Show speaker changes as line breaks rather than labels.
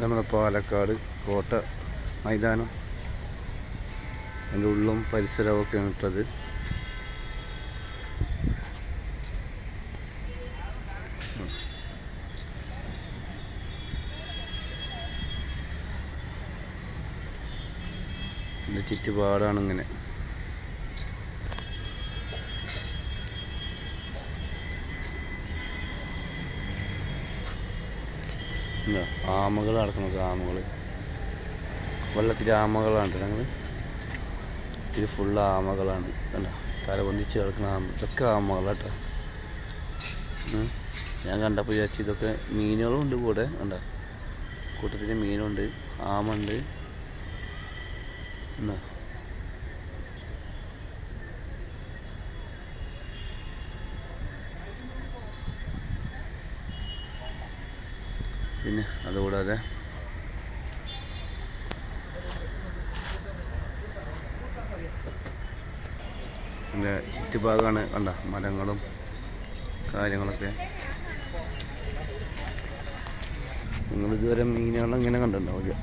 നമ്മുടെ പാലക്കാട് കോട്ട മൈതാനം. അതിന്റെ ഉള്ളും പരിസരവും ഒക്കെ ഇട്ടത് ചുറ്റുപാടാണ് ഇങ്ങനെ എന്താ ആമകൾ നടക്കുന്നത് ആമകൾ. വെള്ളത്തിൽ ആമകളാണ് ഞങ്ങൾ ഇത് ഫുള്ള് ആമകളാണ്. കണ്ട? തല പൊന്തിച്ച് കിടക്കുന്ന ആമ ഇതൊക്കെ ആമകളാട്ടോ. ഞാൻ കണ്ടപ്പോൾ വിചാരിച്ചു ഇതൊക്കെ മീനുകളും ഉണ്ട് കൂടെ കണ്ട? കൂട്ടത്തിൽ മീനുണ്ട് ആമ ഉണ്ട് എന്നാ പിന്നെ അതുകൂടാതെ എന്റെ ചുറ്റുഭാഗമാണ് കണ്ട മരങ്ങളും കാര്യങ്ങളൊക്കെ. നിങ്ങൾ ഇതുവരെ മീനുകളെങ്ങനെ കണ്ടിട്ടുണ്ടാവില്ല